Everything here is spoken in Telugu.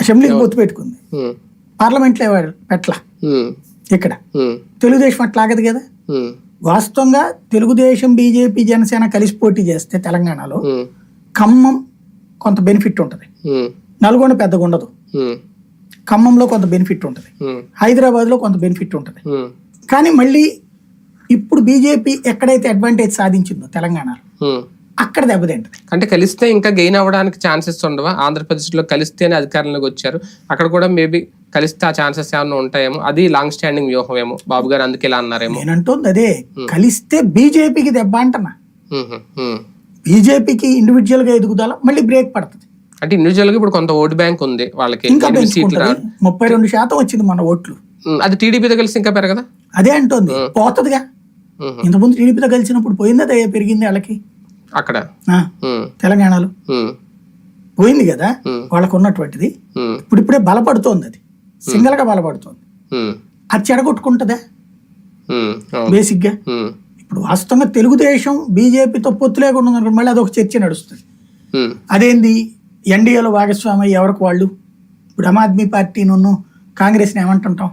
అసెంబ్లీకి పొత్తు పెట్టుకుంది. పార్లమెంట్లో పెట్ల. ఇక్కడ. తెలుగుదేశం అట్లా ఆగదు కదా? వాస్తవంగా తెలుగుదేశం బీజేపీ జనసేన కలిసి పోటీ చేస్తే తెలంగాణలో ఖమ్మం కొంత బెనిఫిట్ ఉంటుంది. నల్గొండ పెద్దగా ఉండదు. ఖమ్మంలో కొంత బెనిఫిట్ ఉంటుంది. హైదరాబాద్లో కొంత బెనిఫిట్ ఉంటుంది. కానీ మళ్ళీ ఇప్పుడు బీజేపీ ఎక్కడైతే అడ్వాంటేజ్ సాధించిందో తెలంగాణలో. అక్కడ దెబ్బతింటది అంటే కలిస్తే ఇంకా గెయిన్ అవ్వడానికి ఛాన్సెస్ ఉండవా? ఆంధ్రప్రదేశ్లో కలిస్తేనే అధికారంలోకి వచ్చారు. అక్కడ కూడా మేబీ కలిస్తే ఆ ఛాన్సెస్ ఏమైనా ఉంటాయేమో? అది లాంగ్ స్టాండింగ్ వ్యూహం ఏమో బాబు గారు అందుకే ఇలా అన్నారేమో. నేనంటుంది అదే కలిస్తే బీజేపీకి దెబ్బ అంటున్నా. ఉమ్, ఉమ్. బీజేపీకి ఇండివిజువల్గా ఎదుగుదల మళ్ళీ బ్రేక్ పడుతుంది. అంటే ఇండివిజువల్గా ఇప్పుడు కొంత ఓటు బ్యాంక్ ఉంది వాళ్ళకి. ఇంకా సీట్లు ముప్పై రెండు శాతం వచ్చింది మన ఓట్లు. అది టీడీపీతో కలిసి ఇంకా పెరగదా? అదే అంటోంది. పోతుందిగా. ఇంతకుముందు టీడీపీతో కలిసినప్పుడు పోయింది పెరిగింది వాళ్ళకి? అక్కడ. తెలంగాణలో. పోయింది కదా. వాళ్ళకు ఉన్నటువంటిది ఇప్పుడు ఇప్పుడే బలపడుతోంది అది. సింగల్గా బలపడుతోంది. అది చెడగొట్టుకుంటుందా. బేసిక్గా ఇప్పుడు వాస్తవంగా తెలుగుదేశం బీజేపీతో పొత్తు లేకుండా ఉందనుకోండి మళ్ళీ అదొక చర్చ నడుస్తుంది. అదేంది? ఎన్డీఏలో భాగస్వామి ఎవరికి వాళ్ళు? ఇప్పుడు ఆమ్ ఆద్మీ పార్టీ నున్ను కాంగ్రెస్ని ఏమంటుంటాం?